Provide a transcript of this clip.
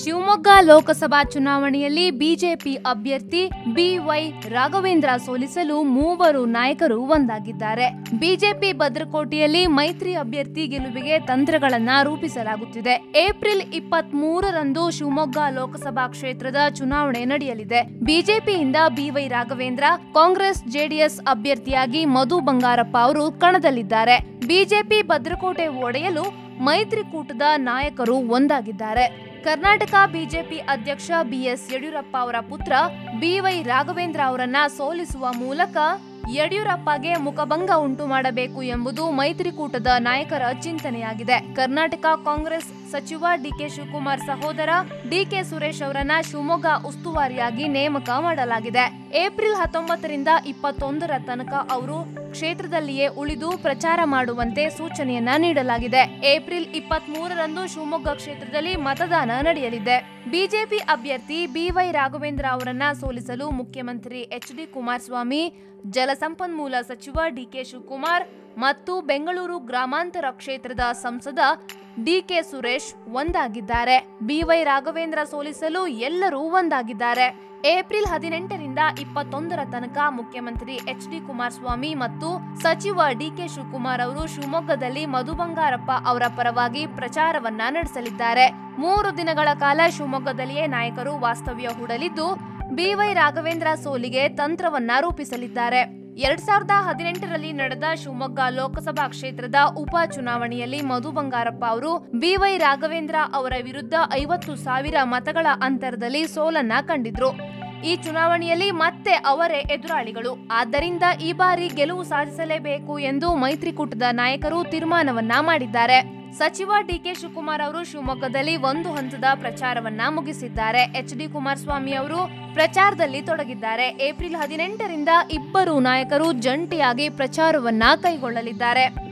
ಶಿವಮೊಗ್ಗ ಲೋಕಸಭಾ ಚುನಾವಣೆಯಲ್ಲಿ ಬಿಜೆಪಿ ಅಭ್ಯರ್ಥಿ ಬಿವೈ ರಾಘವೇಂದ್ರ ಸೋಲಿಸಲು ಮೂವರು ನಾಯಕರು ಒಂದಾಗಿದ್ದಾರೆ. ಬಿಜೆಪಿ ಭದ್ರಕೋಟೆಯಲ್ಲಿ ಮೈತ್ರಿ ಅಭ್ಯರ್ಥಿ ಗೆಲುವಿಗೆ ತಂತ್ರಗಳನ್ನ ರೂಪಿಸಲಾಗುತ್ತಿದೆ. ಏಪ್ರಿಲ್ ಇಪ್ಪತ್ತ್ ಮೂರರಂದು ಶಿವಮೊಗ್ಗ ಲೋಕಸಭಾ ಕ್ಷೇತ್ರದ ಚುನಾವಣೆ ನಡೆಯಲಿದೆ. ಬಿಜೆಪಿಯಿಂದ ಬಿವೈ ರಾಘವೇಂದ್ರ, ಕಾಂಗ್ರೆಸ್ ಜೆಡಿಎಸ್ ಅಭ್ಯರ್ಥಿಯಾಗಿ ಮಧು ಬಂಗಾರಪ್ಪ ಅವರು ಕಣದಲ್ಲಿದ್ದಾರೆ. ಬಿಜೆಪಿ ಭದ್ರಕೋಟೆ ಒಡೆಯಲು ಮೈತ್ರಿಕೂಟದ ನಾಯಕರು ಒಂದಾಗಿದ್ದಾರೆ. ಕರ್ನಾಟಕ ಬಿಜೆಪಿ ಅಧ್ಯಕ್ಷ ಬಿಎಸ್ ಯಡಿಯೂರಪ್ಪ ಅವರ ಪುತ್ರ ಬಿವೈ ರಾಘವೇಂದ್ರ ಅವರನ್ನ ಸೋಲಿಸುವ ಮೂಲಕ ಯಡಿಯೂರಪ್ಪಗೆ ಮುಖಭಂಗ ಉಂಟು ಮಾಡಬೇಕು ಎಂಬುದು ಮೈತ್ರಿಕೂಟದ ನಾಯಕರ ಚಿಂತನೆಯಾಗಿದೆ. ಕರ್ನಾಟಕ ಕಾಂಗ್ರೆಸ್ ಸಚಿವ ಡಿಕೆ ಶಿವಕುಮಾರ್ ಸಹೋದರ ಡಿಕೆ ಸುರೇಶ್ ಅವರನ್ನ ಶಿವಮೊಗ್ಗ ಉಸ್ತುವಾರಿಯಾಗಿ ನೇಮಕ ಮಾಡಲಾಗಿದೆ. ಏಪ್ರಿಲ್ ಹತ್ತೊಂಬತ್ತರಿಂದ ಇಪ್ಪತ್ತೊಂದರ ತನಕ ಅವರು ಕ್ಷೇತ್ರದಲ್ಲಿಯೇ ಉಳಿದು ಪ್ರಚಾರ ಮಾಡುವಂತೆ ಸೂಚನೆಯನ್ನ ನೀಡಲಾಗಿದೆ. ಏಪ್ರಿಲ್ ಇಪ್ಪತ್ತ್ ಮೂರರಂದು ಶಿವಮೊಗ್ಗ ಕ್ಷೇತ್ರದಲ್ಲಿ ಮತದಾನ ನಡೆಯಲಿದೆ. ಬಿಜೆಪಿ ಅಭ್ಯರ್ಥಿ ಬಿವೈ ರಾಘವೇಂದ್ರ ಅವರನ್ನ ಸೋಲಿಸಲು ಮುಖ್ಯಮಂತ್ರಿ ಎಚ್ ಡಿ ಕುಮಾರಸ್ವಾಮಿ, ಜಲಸಂಪನ್ಮೂಲ ಸಚಿವ ಡಿಕೆ ಶಿವಕುಮಾರ್ ಮತ್ತು ಬೆಂಗಳೂರು ಗ್ರಾಮಾಂತರ ಕ್ಷೇತ್ರದ ಸಂಸದ ಡಿಕೆ ಸುರೇಶ್ ಒಂದಾಗಿದ್ದಾರೆ. ಬಿವೈ ರಾಘವೇಂದ್ರ ಸೋಲಿಸಲು ಎಲ್ಲರೂ ಒಂದಾಗಿದ್ದಾರೆ. ಏಪ್ರಿಲ್ ಹದಿನೆಂಟರಿಂದ ಇಪ್ಪತ್ತೊಂದರ ತನಕ ಮುಖ್ಯಮಂತ್ರಿ ಎಚ್ ಡಿ ಕುಮಾರಸ್ವಾಮಿ ಮತ್ತು ಸಚಿವ ಡಿಕೆ ಶಿವಕುಮಾರ್ ಅವರು ಶಿವಮೊಗ್ಗದಲ್ಲಿ ಮಧು ಬಂಗಾರಪ್ಪ ಅವರ ಪರವಾಗಿ ಪ್ರಚಾರವನ್ನ ನಡೆಸಲಿದ್ದಾರೆ. ಮೂರು ದಿನಗಳ ಕಾಲ ಶಿವಮೊಗ್ಗದಲ್ಲಿಯೇ ನಾಯಕರು ವಾಸ್ತವ್ಯ ಹೂಡಲಿದ್ದು ಬಿವೈ ರಾಘವೇಂದ್ರ ಸೋಲಿಗೆ ತಂತ್ರವನ್ನ ರೂಪಿಸಲಿದ್ದಾರೆ. ಎರಡ್ ಸಾವಿರದ ಹದಿನೆಂಟರಲ್ಲಿ ನಡೆದ ಶಿವಮೊಗ್ಗ ಲೋಕಸಭಾ ಕ್ಷೇತ್ರದ ಉಪ ಚುನಾವಣೆಯಲ್ಲಿ ಮಧು ಬಂಗಾರಪ್ಪ ಅವರು ಬಿವೈ ರಾಘವೇಂದ್ರ ಅವರ ವಿರುದ್ಧ ಐವತ್ತು ಸಾವಿರ ಮತಗಳ ಅಂತರದಲ್ಲಿ ಸೋಲನ್ನ ಕಂಡಿದ್ರು. ಈ ಚುನಾವಣೆಯಲ್ಲಿ ಮತ್ತೆ ಅವರೇ ಎದುರಾಳಿಗಳು. ಆದ್ದರಿಂದ ಈ ಬಾರಿ ಗೆಲುವು ಸಾಧಿಸಲೇಬೇಕು ಎಂದು ಮೈತ್ರಿಕೂಟದ ನಾಯಕರು ತೀರ್ಮಾನವನ್ನ ಮಾಡಿದ್ದಾರೆ. ಸಚಿವ ಡಿಕೆ ಶಿವಕುಮಾರ್ ಅವರು ಶಿವಮೊಗ್ಗದಲ್ಲಿ ಒಂದು ಹಂತದ ಪ್ರಚಾರವನ್ನ ಮುಗಿಸಿದ್ದಾರೆ. ಎಚ್ ಡಿ ಕುಮಾರಸ್ವಾಮಿ ಅವರು ಪ್ರಚಾರದಲ್ಲಿ ತೊಡಗಿದ್ದಾರೆ. ಏಪ್ರಿಲ್ ಹದಿನೆಂಟರಿಂದ ಇಬ್ಬರು ನಾಯಕರು ಜಂಟಿಯಾಗಿ ಪ್ರಚಾರವನ್ನ ಕೈಗೊಳ್ಳಲಿದ್ದಾರೆ.